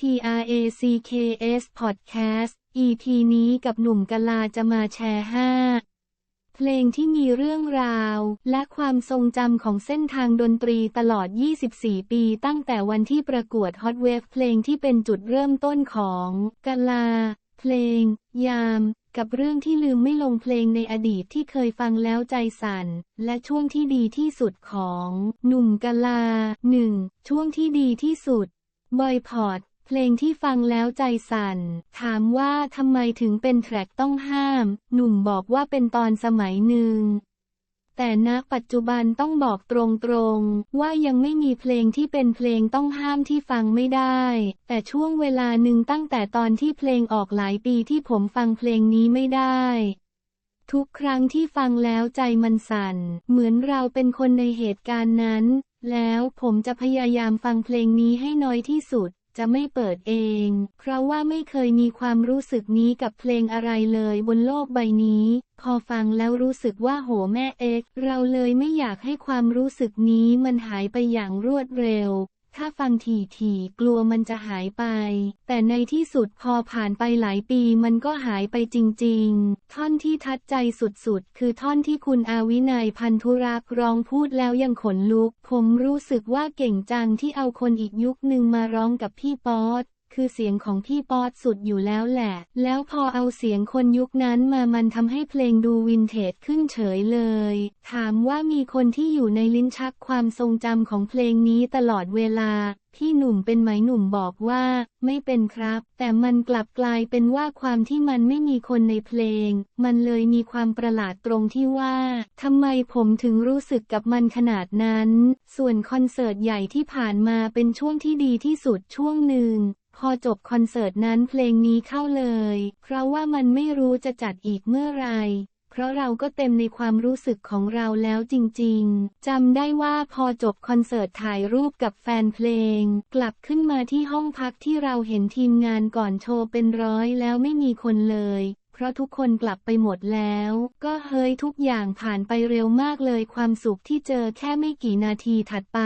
TRACKS Podcast EP นี้กับหนุ่มกลาจะมาแชร์ 5 เพลงที่มีเรื่องราว และความทรงจำของเส้นทางดนตรีตลอด 24 ปีตั้งแต่วันที่ประกวด Hot Wave เพลงที่เป็นจุดเริ่มต้นของกลา เพลง ยาม กับเรื่องที่ลืมไม่ลงเพลงในอดีตที่เคยฟังแล้วใจสั่น และช่วงที่ดีที่สุดของ หนุ่มกลา 1. ช่วงที่ดีที่สุดบอยพอด เพลงที่ฟังแล้วใจสั่น ถามว่าทำไมถึงเป็นแทร็กต้องห้าม หนุ่มบอกว่าเป็นตอนสมัยหนึ่ง แต่ณปัจจุบันต้องบอกตรงๆ ว่ายังไม่มีเพลงที่เป็นเพลงต้องห้ามที่ฟังไม่ได้ แต่ช่วงเวลาหนึ่งตั้งแต่ตอนที่เพลงออกหลายปีที่ผมฟังเพลงนี้ไม่ได้ทุกครั้งที่ฟังแล้วใจมันสั่น เหมือนเราเป็นคนในเหตุการณ์นั้น แล้วผมจะพยายามฟังเพลงนี้ให้น้อยที่สุด จะไม่เปิดเอง เพราะว่าไม่เคยมีความรู้สึกนี้กับเพลงอะไรเลยบนโลกใบนี้ พอฟังแล้วรู้สึกว่าโหแม่เอ็กเราเลยไม่อยากให้ความรู้สึกนี้มันหายไปอย่างรวดเร็ว ถ้าฟังทีๆกลัวมันจะหายไป แต่ในที่สุดพอผ่านไปหลายปีมันก็หายไปจริง ๆ ท่อนที่ทัดใจสุดๆ คือท่อนที่คุณอาวินัยพันธุรักร้องพูดแล้วยังขนลุก ผมรู้สึกว่าเก่งจังที่เอาคนอีกยุคหนึ่งมาร้องกับพี่ป๊อต คือเสียงของพี่ป๊อตสุดอยู่แล้วแหละ แล้วพอเอาเสียงคนยุคนั้นมามันทำให้เพลงดูวินเทจขึ้นเฉยเลย ถามว่ามีคนที่อยู่ในลิ้นชักความทรงจำของเพลงนี้ตลอดเวลา พี่หนุ่มเป็นไหมหนุ่มบอกว่า ไม่เป็นครับ แต่มันกลับกลายเป็นว่าความที่มันไม่มีคนในเพลง มันเลยมีความประหลาดตรงที่ว่าทำไมผมถึงรู้สึกกับมันขนาดนั้น ส่วนคอนเสิร์ตใหญ่ที่ผ่านมาเป็นช่วงที่ดีที่สุดช่วงหนึ่ง พอจบคอนเสิร์ตนั้นเพลงนี้เข้าเลย เพราะว่ามันไม่รู้จะจัดอีกเมื่อไรเพราะเราก็เต็มในความรู้สึกของเราแล้วจริงๆ จำได้ว่าพอจบคอนเสิร์ตถ่ายรูปกับแฟนเพลง กลับขึ้นมาที่ห้องพักที่เราเห็นทีมงานก่อนโชว์เป็นร้อยแล้วไม่มีคนเลย เพราะทุกคนกลับไปหมดแล้ว ก็เฮ้ยทุกอย่างผ่านไปเร็วมากเลยความสุขที่เจอแค่ไม่กี่นาทีถัดไป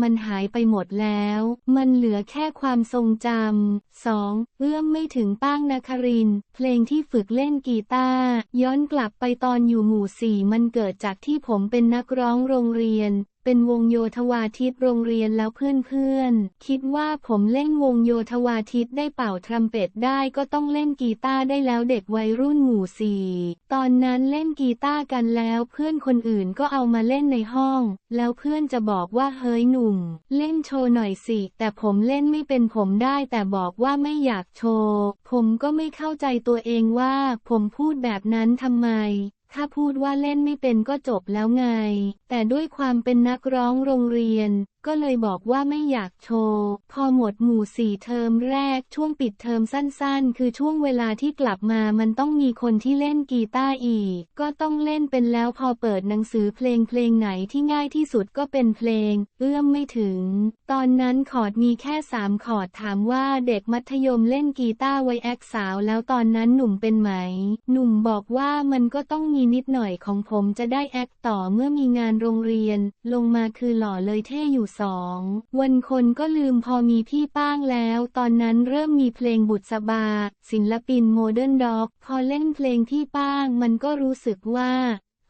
มันหายไปหมดแล้ว มันเหลือแค่ความทรงจำ 2. เอื้อมไม่ถึงป้างนคริน เพลงที่ฝึกเล่นกีตาร์ย้อนกลับไปตอนอยู่หมู่สี่มันเกิดจากที่ผมเป็นนักร้องโรงเรียน เป็นวงโยธวาทิตโรงเรียนแล้วเพื่อนๆ คิดว่าผมเล่นวงโยธวาทิตได้เป่าทรัมเป็ตได้ก็ต้องเล่นกีตาร์ได้แล้วเด็กวัยรุ่นหมู่สี่ตอนนั้นเล่นกีตาร์กันแล้วเพื่อนคนอื่นก็เอามาเล่นในห้อง แล้วเพื่อนจะบอกว่าเฮ้ยหนุ่ม เล่นโชว์หน่อยสิ แต่ผมเล่นไม่เป็นผมได้แต่บอกว่าไม่อยากโชว์ ผมก็ไม่เข้าใจตัวเองว่า ผมพูดแบบนั้นทำไม ถ้าพูดว่าเล่นไม่เป็นก็จบแล้วไง แต่ด้วยความเป็นนักร้องโรงเรียน ก็เลยบอกว่าไม่อยากโชว์ พอหมดหมู่สี่เทอมแรกช่วงปิดเทอมสั้นๆ คือช่วงเวลาที่กลับมามันต้องมีคนที่เล่นกีตาร์อีก ก็ต้องเล่นเป็นแล้วพอเปิดหนังสือเพลงเพลงไหนที่ง่ายที่สุดก็เป็นเพลง เอื้อมไม่ถึง ตอนนั้นคอร์ดมีแค่สามคอร์ดถามว่าเด็กมัธยมเล่นกีตาร์ไวแอคสาวแล้วตอนนั้นหนุ่มเป็นไหม หนุ่มบอกว่ามันก็ต้องมีนิดหน่อยของผมจะได้แอคต่อเมื่อมีงานโรงเรียน ลงมาคือหล่อเลยเท่อยู่สองวันคนก็ลืมพอมีพี่ป้างแล้ว ตอนนั้นเริ่มมีเพลงบุตรบา ศิลปินโมเดิร์นด็อก พอเล่นเพลงที่ป้างมันก็รู้สึกว่า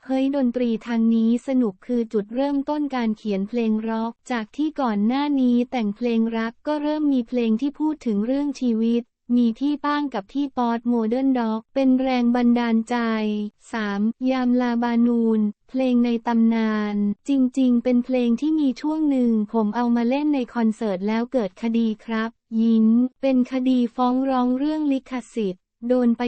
เฮ้ยดนตรีทางนี้สนุกคือจุดเริ่มต้นการเขียนเพลงร็อก จากที่ก่อนหน้านี้แต่งเพลงรักก็เริ่มมีเพลงที่พูดถึงเรื่องชีวิต มีพี่ป้างกับพี่ป๊อตโมเดิร์นด็อก เป็นแรงบันดาลใจ 3. ยามลาบานูน เพลงในตำนาน จริงๆ เป็นเพลงที่มีช่วงหนึ่งผมเอามาเล่นในคอนเสิร์ตแล้วเกิดคดีครับ ยิ้ม เป็นคดีฟ้องร้องเรื่องลิขสิทธิ์ โดนไป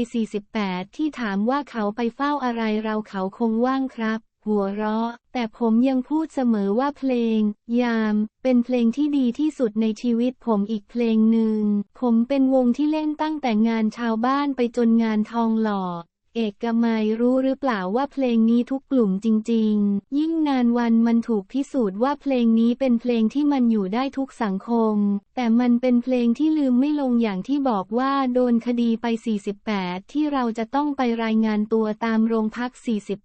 48 ที่ถามว่าเขาไปเฝ้าอะไรเราเขาคงว่างครับ หัวเราะ แต่ผมยังพูดเสมอว่าเพลง ยาม เป็นเพลงที่ดีที่สุดในชีวิตผมอีกเพลงหนึ่ง ผมเป็นวงที่เล่นตั้งแต่งานชาวบ้านไปจนงานทองหล่อ เอกมัยรู้หรือเปล่าว่าเพลงนี้ทุกกลุ่มจริง ๆ ยิ่งนานวันมันถูกพิสูจน์ว่าเพลงนี้เป็นเพลงที่มันอยู่ได้ทุกสังคม แต่มันเป็นเพลงที่ลืมไม่ลงอย่างที่บอกว่าโดนคดีไป 48 ที่เราจะต้องไปรายงานตัวตามโรงพัก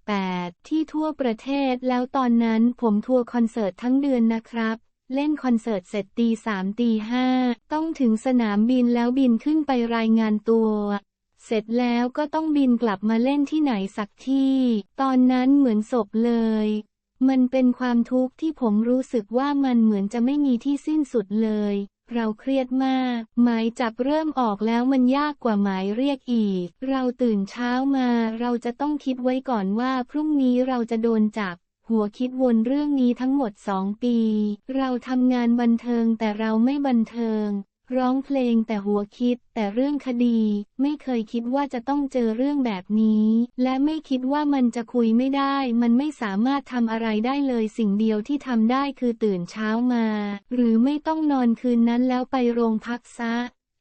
48 ที่ทั่วประเทศแล้วตอนนั้นผมทัวร์คอนเสิร์ตทั้งเดือนนะครับเล่นคอนเสิร์ตเสร็จตีสามตีห้าต้องถึงสนามบินแล้วบินขึ้นไปรายงานตัว เสร็จแล้วก็ต้องบินกลับมาเล่นที่ไหนสักที่ ตอนนั้นเหมือนศพเลย มันเป็นความทุกข์ที่ผมรู้สึกว่ามันเหมือนจะไม่มีที่สิ้นสุดเลย เราเครียดมาก หมายจับเริ่มออกแล้วมันยากกว่าหมายเรียกอีก เราตื่นเช้ามาเราจะต้องคิดไว้ก่อนว่าพรุ่งนี้เราจะโดนจับ หัวคิดวนเรื่องนี้ทั้งหมดสองปี เราทำงานบันเทิงแต่เราไม่บันเทิง ร้องเพลงแต่หัวคิดแต่เรื่องคดี ไม่เคยคิดว่าจะต้องเจอเรื่องแบบนี้ และไม่คิดว่ามันจะคุยไม่ได้ มันไม่สามารถทำอะไรได้เลยสิ่งเดียวที่ทำได้คือตื่นเช้ามา หรือไม่ต้องนอนคืนนั้นแล้วไปโรงพักซะ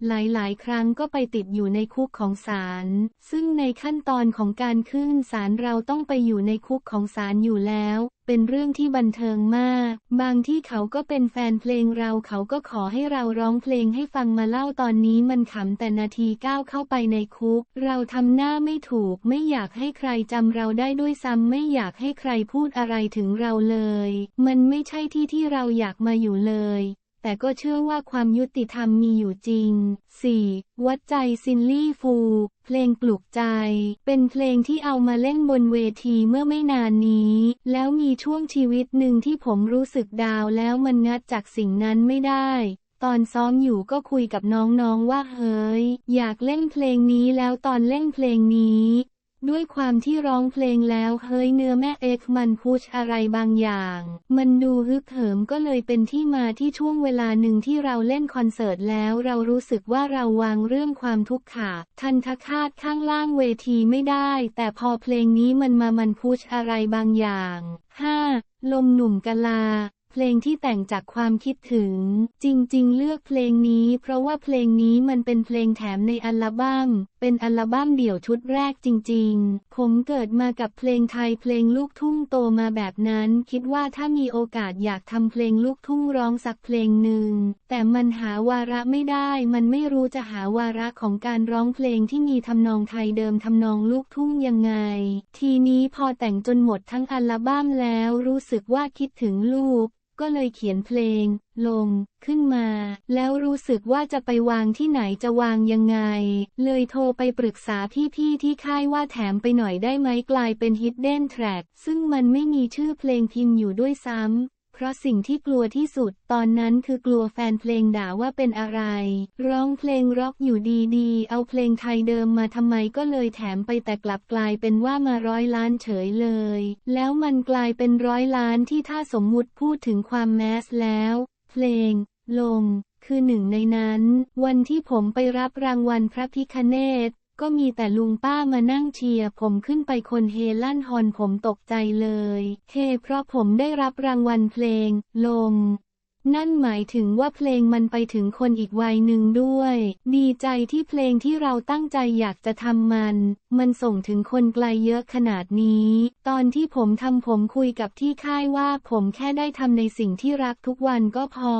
หลายๆ ครั้งก็ไปติดอยู่ในคุกของศาล ซึ่งในขั้นตอนของการขึ้นศาลเราต้องไปอยู่ในคุกของศาลอยู่แล้ว เป็นเรื่องที่บันเทิงมาก บางที่เขาก็เป็นแฟนเพลงเราเขาก็ขอให้เราร้องเพลงให้ฟังมาเล่าตอนนี้มันขำแต่นาทีก้าวเข้าไปในคุก เราทำหน้าไม่ถูก ไม่อยากให้ใครจำเราได้ด้วยซ้ำไม่อยากให้ใครพูดอะไรถึงเราเลย มันไม่ใช่ที่ที่เราอยากมาอยู่เลย แต่ก็เชื่อว่าความยุติธรรมมีอยู่จริง 4. วัดใจซินลี่ฟู เพลงปลุกใจ เป็นเพลงที่เอามาเล่นบนเวทีเมื่อไม่นานนี้ แล้วมีช่วงชีวิตหนึ่งที่ผมรู้สึกดาวแล้วมันงัดจากสิ่งนั้นไม่ได้ ตอนซ้อมอยู่ก็คุยกับน้องๆว่าเฮ้ย อยากเล่นเพลงนี้แล้วตอนเล่นเพลงนี้ ด้วยความที่ร้องเพลงแล้วเฮ้ยเนื้อแม่เอ็กมันพุชอะไรบางอย่าง มันดูฮึกเหิมก็เลยเป็นที่มาที่ช่วงเวลาหนึ่งที่เราเล่นคอนเสิร์ตแล้วเรารู้สึกว่าเราวางเรื่องความทุกข์ขาทันทคาตข้างล่างเวทีไม่ได้ แต่พอเพลงนี้มันมามันพุชอะไรบางอย่าง 5. ลมหนุ่มกะลา เพลงที่แต่งจากความคิดถึง จริง ๆ เลือกเพลงนี้ เพราะว่าเพลงนี้มันเป็นเพลงแถมในอัลบั้ม เป็นอัลบั้มเดี่ยวชุดแรกจริง ๆ ผมเกิดมากับเพลงไทยเพลงลูกทุ่งโตมาแบบนั้น คิดว่าถ้ามีโอกาสอยากทำเพลงลูกทุ่งร้องสักเพลงหนึ่ง แต่มันหาวาระไม่ได้ มันไม่รู้จะหาวาระของการร้องเพลงที่มีทำนองไทยเดิมทำนองลูกทุ่งยังไง ทีนี้พอแต่งจนหมดทั้งอัลบั้มแล้วรู้สึกว่าคิดถึงลูก ก็เลยเขียนเพลง ลง ขึ้นมา แล้วรู้สึกว่าจะไปวางที่ไหนจะวางยังไง เลยโทรไปปรึกษาพี่ๆที่ค่ายว่าแถมไปหน่อยได้ไหมกลายเป็นฮิตเด้นแทร็กซึ่งมันไม่มีชื่อเพลงพิมพ์อยู่ด้วยซ้ำ ราะสิ่งที่กลัวที่สุดตอนนั้นคือกลัวแฟนเพลงด่าว่าเป็นอะไร ร้องเพลงร็อกอยู่ดีๆ เอาเพลงไทยเดิมมาทำไมก็เลยแถมไปแต่กลับกลายเป็นว่ามาร้อยล้านเฉยเลย แล้วมันกลายเป็นร้อยล้านที่ถ้าสมมุติพูดถึงความแมสแล้ว เพลง ลง คือหนึ่งในนั้น วันที่ผมไปรับรางวัลพระพิคเนต ก็มีแต่ลุงป้ามานั่งเชียร์ผมขึ้นไปคนเฮลั่นฮอนผมตกใจเลย เฮเพราะผมได้รับรางวัลเพลงลง นั่นหมายถึงว่าเพลงมันไปถึงคนอีกวัยหนึ่งด้วย ดีใจที่เพลงที่เราตั้งใจอยากจะทำมัน มันส่งถึงคนไกลเยอะขนาดนี้ ตอนที่ผมทำผมคุยกับที่ค่ายว่าผมแค่ได้ทำในสิ่งที่รักทุกวันก็พอ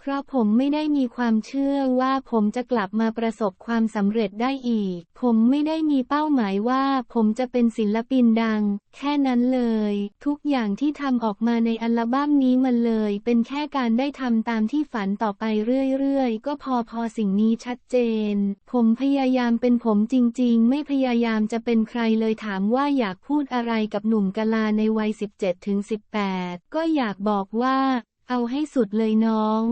เพราะผมไม่ได้มีความเชื่อว่าผมจะกลับมาประสบความสำเร็จได้อีก ผมไม่ได้มีเป้าหมายว่าผมจะเป็นศิลปินดัง แค่นั้นเลย ทุกอย่างที่ทำออกมาในอัลบั้มนี้มันเลย เป็นแค่การได้ได้ทำตามที่ฝันต่อไปเรื่อยๆ ก็พอพอสิ่งนี้ชัดเจน ผมพยายามเป็นผมจริงๆ ไม่พยายามจะเป็นใครเลยถามว่าอยากพูดอะไรกับหนุ่มกะลาในวัย 17-18 ก็อยากบอกว่า เอาให้สุดเลยน้อง